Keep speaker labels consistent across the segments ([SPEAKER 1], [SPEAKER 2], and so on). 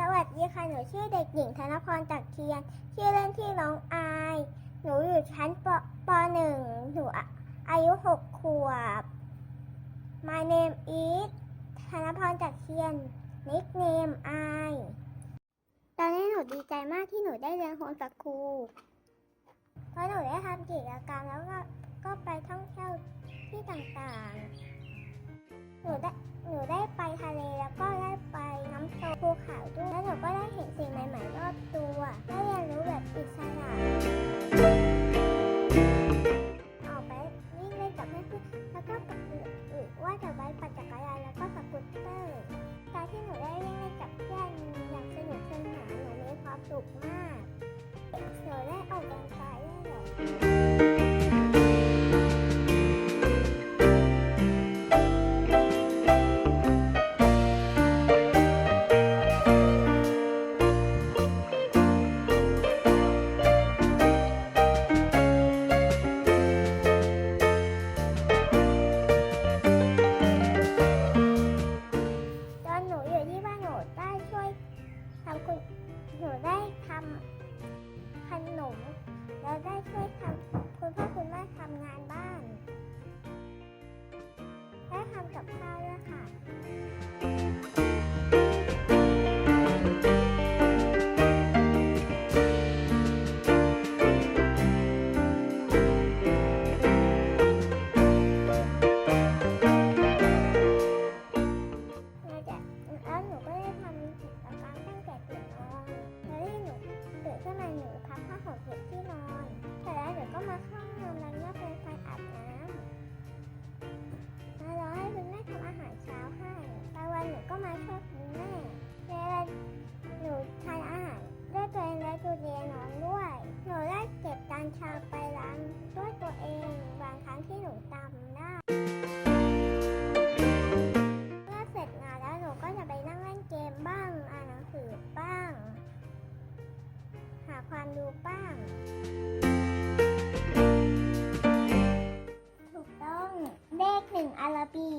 [SPEAKER 1] สวัสดีค่ะ หนูชื่อเด็กหญิงธนพรจักเทียน ชื่อเล่นที่น้องอาย หนูอยู่ชั้นปปหนึ่งหนูอายุหกขวบ My name is ธนพรจักเทียน nickname I ตอนนี้หนูดีใจมากที่หนูได้เรียนโฮมสกูลเพราะหนูได้ทำกิจกรรมแล้วก็ก็ไปท่องเที่ยวที่ต่างๆ หนูได้หนูได้ไปทะเลแล้วก็ได้ไป อบตัวให้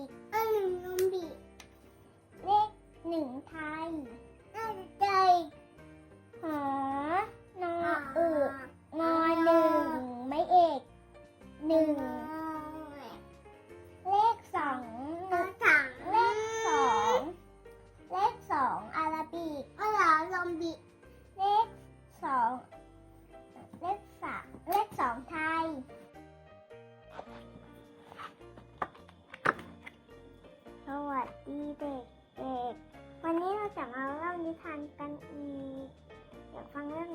[SPEAKER 1] ีเออหนึ่งนมบีเลขหนึ่งไทยใจหอนออึนอหนึ่งไม่เอกหนึ่ง อีเด็กเด็กวันนี้เราจะมาเล่านิทานกันอีกอยากฟังเรื่อง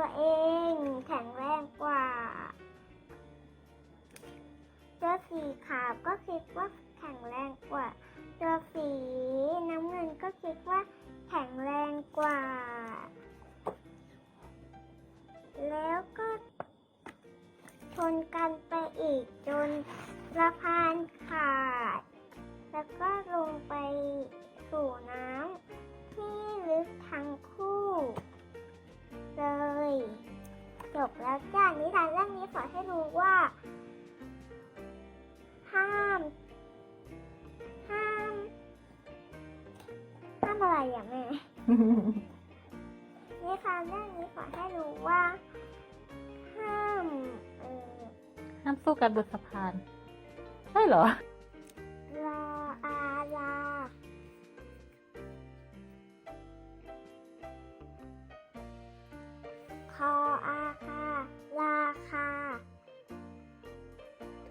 [SPEAKER 1] ตัวเองแข็งแรงกว่าเจ้วสีขาวก็คิดว่าแข็งแรงกว่าตัว อะไรอะแม่ นี่ค่ะเรื่องนี้ขอให้รู้ว่าห้าม
[SPEAKER 2] ห้ามสู้กันบนสะพานใช่เหรอ
[SPEAKER 1] ลาอาลาคออาคาลาคา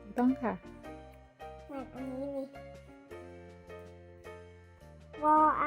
[SPEAKER 2] ถูกต้องค่ะ
[SPEAKER 1] ไหนอันนี้นี่วออา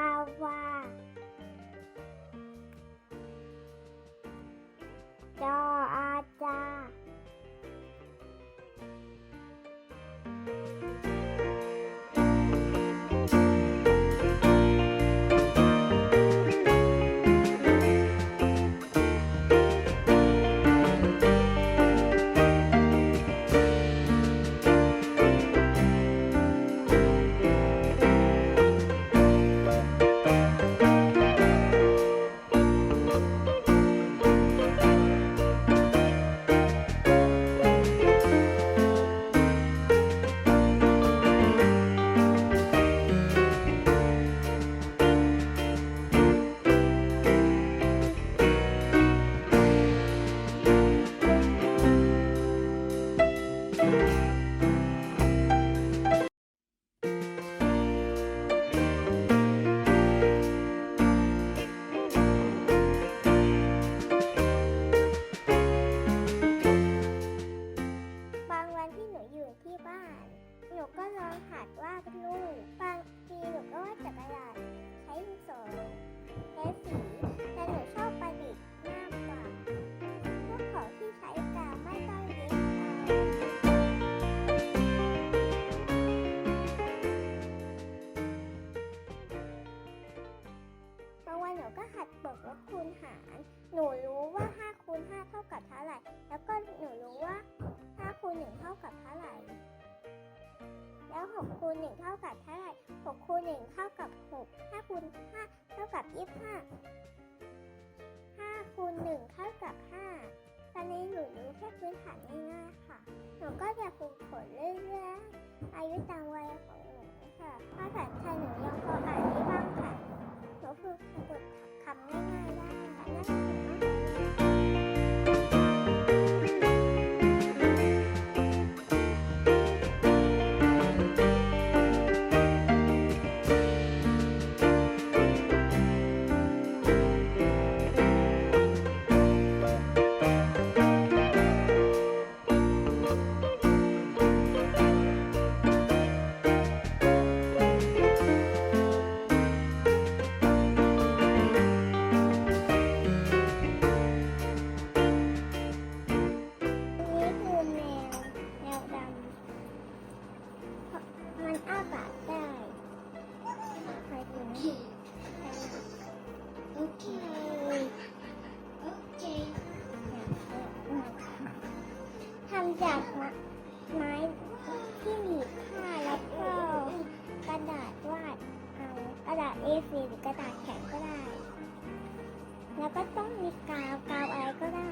[SPEAKER 1] หนูรู้ว่า5คูณ5เท่ากับเท่าไหร่ แล้วก็หนูรู้ว่า5คูณ1เท่ากับเท่าไหร่ แล้ว6คูณ1เท่ากับเท่าไหร่6คูณ1เท่ากับ6 5คูณ5เท่ากับ 25 5คูณ1เท่ากับ 5 ตอนนี้หนูรู้แค่พื้นฐานง่ายๆค่ะ หนูก็จะฝึกฝนเรื่อยๆ อายุตามวัยของหนูค่ะภาษาไทยหนูยังพออ่านได้บ้างค่ะหนูฝึกฝึกคำง่ายๆได้ ค่ะ จากไม้ที่หนีบผ้าแล้วก็กระดาษวาดเอากระดาษ A4 หรือกระดาษแข็งก็ได้ แล้วก็ต้องมีกาวกาวอะไรก็ได้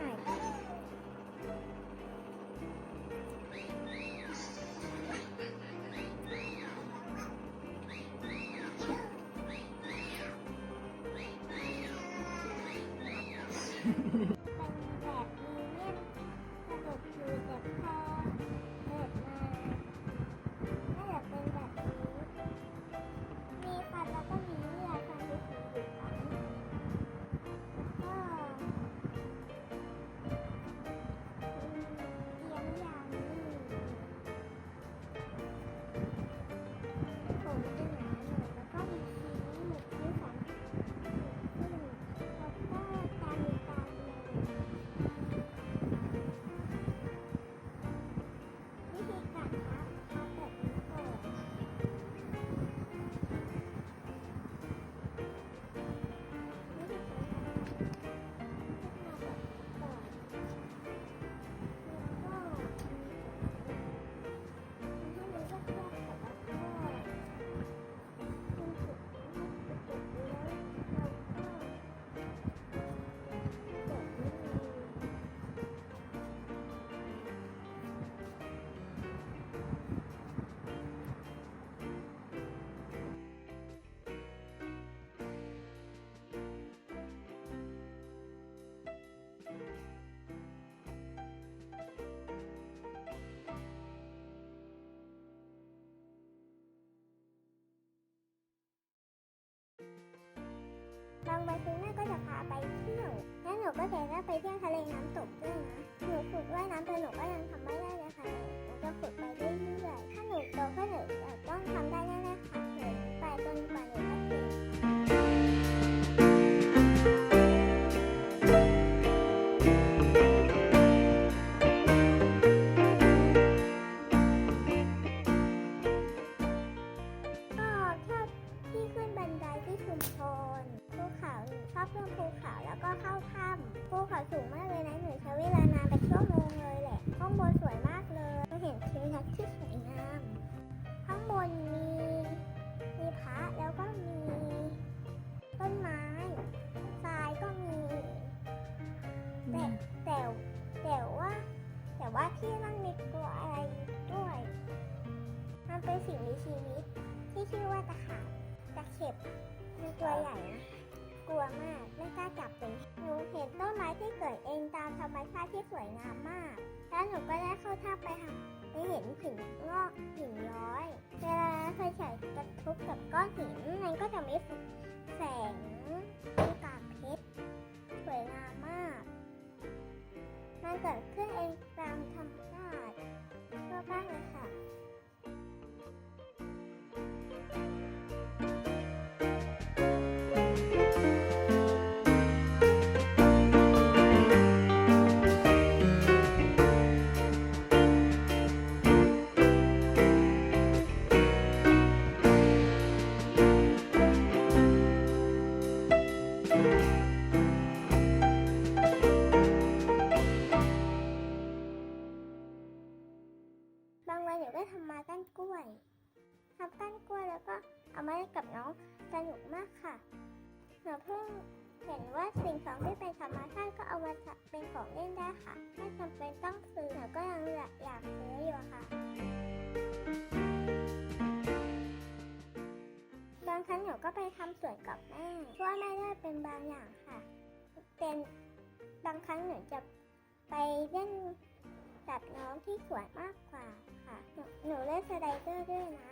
[SPEAKER 1] นูก็จะได้ไปเที่ยวทะเลน้ำตกด้วยนะ หนูฝึกว่ายน้ำแต่หนูก็ยังทำไม่ได้เลยค่ะหนูจะฝึกไปเรื่อยๆ ถ้าหนูโตก็หนูจะต้องทำได้แน่ๆค่ะหนูไปจนกว่าหนูจะเก่งก็ชอบที่ขึ้นบันไดที่ชุมพรภูเขาชอบขึ้นภูเขาแล้วก็เข้าถ้ำ ภูเขาสูงมากเลยนะหนูใช้เวลานานเป็นชั่วโมงเลยแหละ ข้างบนสวยมากเลยเราเห็นทิวทัศน์ที่สวยงาม ข้างบนมีมีพระแล้วก็มีต้นไม้ทรายก็มีแต่แต่แต่ว่า แต่ว่าที่นั่นมีตัวอะไรด้วย มันเป็นสิ่งมีชีวิตที่ชื่อว่าตะขาบตะเข็บมันตัวใหญ่นะกลัวมากไม่กล้าจับเลย เห็นต้นไม้ที่เกิดเองตามธรรมชาติที่สวยงามมาก แล้วหนูก็ได้เข้าถ้ำไปหาไปเห็นหินงอกหินย้อย เวลาไฟฉายกระทบกับก้อนหินมันก็จะมีแสงเป็นกากเพชรสวยงามมาก มันเกิดขึ้นเองตามธรรมชาติชอบมากเลยค่ะ หนูเพิ่งเห็นว่าสิ่งของที่เป็นธรรมชาติก็เอามาเป็นของเล่นได้ค่ะ ไม่จำเป็นต้องซื้อหนูก็ยังอยากซื้ออยู่ค่ะ บางครั้งหนูก็ไปทำสวนกับแม่ช่วยแม่ได้เป็นบางอย่างค่ะ เป็นบางครั้งหนูจะไปเล่นกับน้องที่สวนมากกว่า ค่ะหนูหนูเล่นสไลเดอร์ด้วยนะ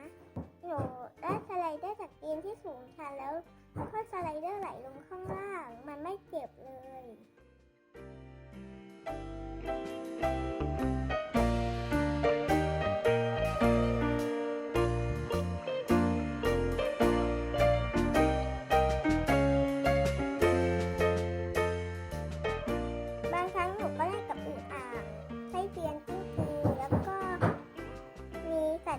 [SPEAKER 1] หนูได้สไลเดอร์จากตีนที่สูงชันแล้วแล้วก็สไลเดอร์ไหลลงข้างล่าง มันไม่เจ็บเลย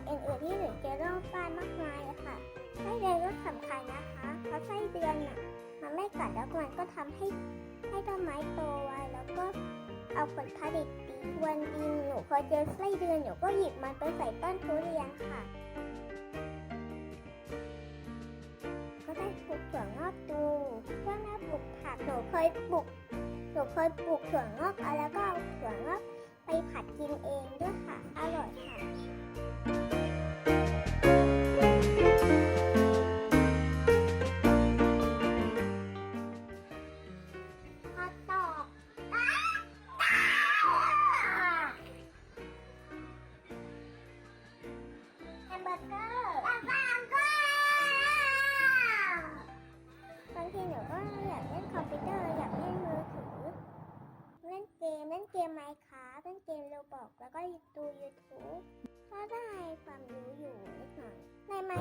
[SPEAKER 1] อื่นๆที่หนูเจอรอบบ้านมากมายค่ะไส้เดือนก็สำคัญนะคะ เพราะไส้เดือนน่ะมันไม่กัดแล้วมันก็ทำให้ให้ต้นไม้โตไวแล้วก็เอาผลผลิตดีวันดินหนูพอเจอไส้เดือนหนูก็หยิบมันไปใส่ต้นทุเรียนค่ะ ก็ได้ปลูกถั่วงอกดูเพื่อแม่ปลูกผักหนูเคยปลูกหนูเคยปลูกถั่วงอกเอาแล้วก็เอาถั่วงอกไปผัดกินเองด้วยค่ะ อร่อยค่ะ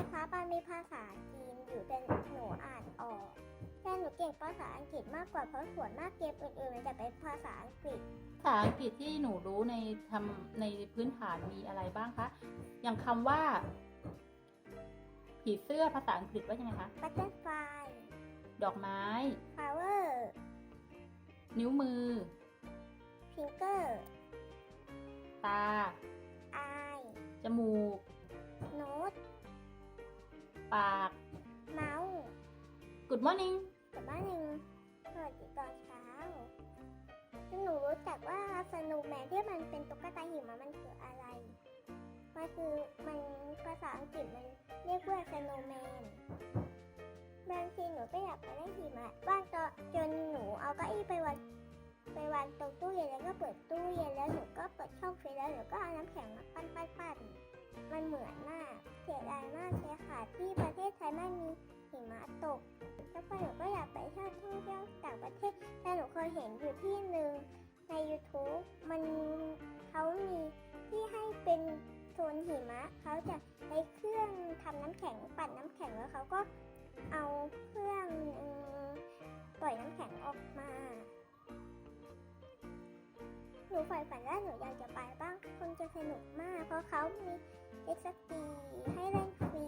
[SPEAKER 1] นไมค์ค้ามันมีภาษาจีนอยู่แต่หนูอ่านออกแต่หนูเก่งภาษาอังกฤษมากกว่าเพราะส่วนมากเกมอื่นๆมันจะเป็นภาษาอังกฤษ
[SPEAKER 2] ภาษาอังกฤษที่หนูรู้ในทำในพื้นฐานมีอะไรบ้างคะ อย่างคำว่า ผีเสื้อภาษาอังกฤษว่ายังไงคะ
[SPEAKER 1] butterfly
[SPEAKER 2] ดอกไม้
[SPEAKER 1] flower
[SPEAKER 2] นิ้วมือ
[SPEAKER 1] finger
[SPEAKER 2] ตา
[SPEAKER 1] eye
[SPEAKER 2] จมูก
[SPEAKER 1] nose
[SPEAKER 2] ปาก
[SPEAKER 1] mouth
[SPEAKER 2] Good morning
[SPEAKER 1] กับบ้านหนึ่งสวัสดีตอนเช้าซึ่งหนูรู้จักว่าสนุกแมนที่มันเป็นตุ๊กตาหิมะมันคืออะไร มันคือมันภาษาอังกฤษมันเรียกว่าสโนว์แมน บางทีหนูก็อยากไปเล่นหิมะบ้างจนจนหนูเอาเก้าอี้ไปวางไปวางตรงตู้เย็นแล้วก็เปิดตู้เย็นแล้วหนูก็เปิดช่องฟรีซแล้วหนูก็เอาน้ำแข็งมาปั้นปั้นปั้นมันเหมือนมากเสี ยดายมากเลยค่ะ ที่ประเทศไทยไม่มีหิมะตก แล้วก็หนูก็อยากไปเที่ยวท่องเที่ยวต่างประเทศ แต่หนูเคยเห็นอยู่ที่หนึ่งใน YouTube มันเขามีที่ให้เป็นโซนหิมะ เขาจะใช้เครื่องทำน้ำแข็งปั่นน้ำแข็งแล้วเขาก็เอาเครื่องปล่อยน้ำแข็งออกมา หนูฝ่ฝันว่าหนูอยากจะไปบ้างคงจะสนุกมาก เพราะเขามี เจ็ตสกีให้เล่นฟรี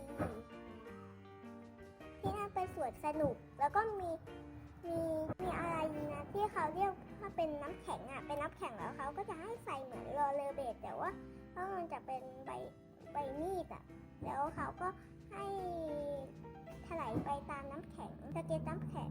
[SPEAKER 1] ที่นั่นเป็นสวนสนุก แล้วก็มีมีมีอะไรนะที่เขาเรียกว่าเป็นน้ำแข็งอะเป็นน้ำแข็งแล้วเขาก็จะให้ใส่เหมือนโรเลเบดแต่ว่าเพราะมันจะเป็นใบใบมีดอะแล้วเขาก็ให้ถลายไปตามน้ำแข็งสเก็ตน้ำแข็ง